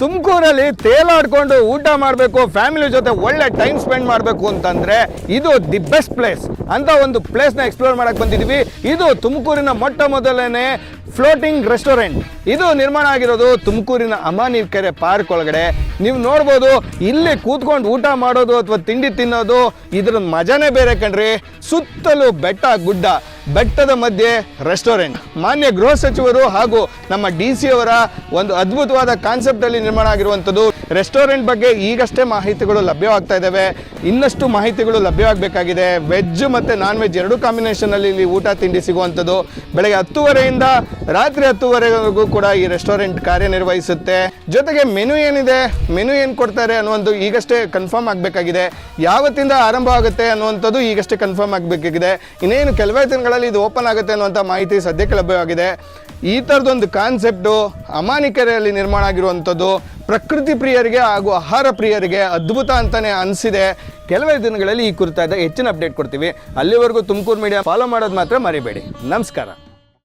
ತುಮಕೂರಲ್ಲಿ ತೇಲಾಡ್ಕೊಂಡು ಊಟ ಮಾಡಬೇಕು ಫ್ಯಾಮಿಲಿ ಜೊತೆ ಒಳ್ಳೆ ಟೈಮ್ ಸ್ಪೆಂಡ್ ಮಾಡಬೇಕು ಅಂತಂದರೆ ಇದು ದಿ ಬೆಸ್ಟ್ ಪ್ಲೇಸ್ ಅಂತ ಒಂದು ಪ್ಲೇಸ್ನ ಎಕ್ಸ್ಪ್ಲೋರ್ ಮಾಡೋಕ್ಕೆ ಬಂದಿದ್ದೀವಿ ಇದು ತುಮಕೂರಿನ ಮೊಟ್ಟ ಮೊದಲನೇ ಫ್ಲೋಟಿಂಗ್ ರೆಸ್ಟೋರೆಂಟ್ ಇದು ನಿರ್ಮಾಣ ಆಗಿರೋದು ತುಮಕೂರಿನ ಅಮಾನಿ ಕೆರೆ ಪಾರ್ಕ್ ಒಳಗಡೆ. ನೀವು ನೋಡ್ಬೋದು, ಇಲ್ಲಿ ಕೂತ್ಕೊಂಡು ಊಟ ಮಾಡೋದು ಅಥವಾ ತಿಂಡಿ ತಿನ್ನೋದು ಇದ್ರ ಮಜಾನೇ ಬೇರೆ ಕಣ್ರಿ. ಸುತ್ತಲೂ ಬೆಟ್ಟ ಗುಡ್ಡ. ಬೆಟ್ಟದ ಮಧ್ಯೆ ರೆಸ್ಟೋರೆಂಟ್ ಮಾನ್ಯ ಗೃಹ ಸಚಿವರು ಹಾಗೂ ನಮ್ಮ ಡಿ ಸಿ ಅವರ ಒಂದು ಅದ್ಭುತವಾದ ಕಾನ್ಸೆಪ್ಟ್ ಅಲ್ಲಿ ನಿರ್ಮಾಣ ಆಗಿರುವಂಥದ್ದು ರೆಸ್ಟೋರೆಂಟ್ ಬಗ್ಗೆ ಈಗಷ್ಟೇ ಮಾಹಿತಿಗಳು ಲಭ್ಯವಾಗ್ತಾ ಇದ್ದಾವೆ. ಇನ್ನಷ್ಟು ಮಾಹಿತಿಗಳು ಲಭ್ಯವಾಗಬೇಕಾಗಿದೆ. ವೆಜ್ ಮತ್ತು ನಾನ್ ವೆಜ್ ಎರಡು ಕಾಂಬಿನೇಷನಲ್ಲಿ ಇಲ್ಲಿ ಊಟ, ತಿಂಡಿ ಸಿಗುವಂಥದ್ದು. ಬೆಳಗ್ಗೆ ಹತ್ತುವರೆಯಿಂದ ರಾತ್ರಿ ಹತ್ತುವರೆವರೆಗೂ ಕೂಡ ಈ ರೆಸ್ಟೋರೆಂಟ್ ಕಾರ್ಯನಿರ್ವಹಿಸುತ್ತೆ. ಜೊತೆಗೆ ಮೆನು ಏನಿದೆ? ಮೆನು ಏನು ಕೊಡ್ತಾರೆ ಅನ್ನುವಂಥ ಈಗಷ್ಟೇ ಕನ್ಫರ್ಮ್ ಆಗಬೇಕಾಗಿದೆ. ಯಾವತ್ತಿಂದ ಆರಂಭ ಆಗುತ್ತೆ ಅನ್ನುವಂಥದ್ದು ಈಗಷ್ಟೇ ಕನ್ಫರ್ಮ್ ಆಗಬೇಕಾಗಿದೆ. ಇನ್ನೇನು ಕೆಲವೇ ಇದು ಓಪನ್ ಆಗುತ್ತೆ ಅನ್ನುವಂಥ ಮಾಹಿತಿ ಸದ್ಯಕ್ಕೆ ಲಭ್ಯವಾಗಿದೆ. ಈ ಥರದೊಂದು ಕಾನ್ಸೆಪ್ಟು ಅಮಾನಿಕೆರೆಯಲ್ಲಿ ನಿರ್ಮಾಣ ಆಗಿರುವಂಥದ್ದು ಪ್ರಕೃತಿ ಪ್ರಿಯರಿಗೆ ಹಾಗೂ ಆಹಾರ ಪ್ರಿಯರಿಗೆ ಅದ್ಭುತ ಅಂತಲೇ ಅನಿಸಿದೆ. ಕೆಲವೇ ದಿನಗಳಲ್ಲಿ ಈ ಕುರಿತಾದ ಹೆಚ್ಚಿನ ಅಪ್ಡೇಟ್ ಕೊಡ್ತೀವಿ. ಅಲ್ಲಿವರೆಗೂ ತುಮಕೂರು ಮೀಡಿಯಾ ಫಾಲೋ ಮಾಡೋದು ಮಾತ್ರ ಮರಿಬೇಡಿ. ನಮಸ್ಕಾರ.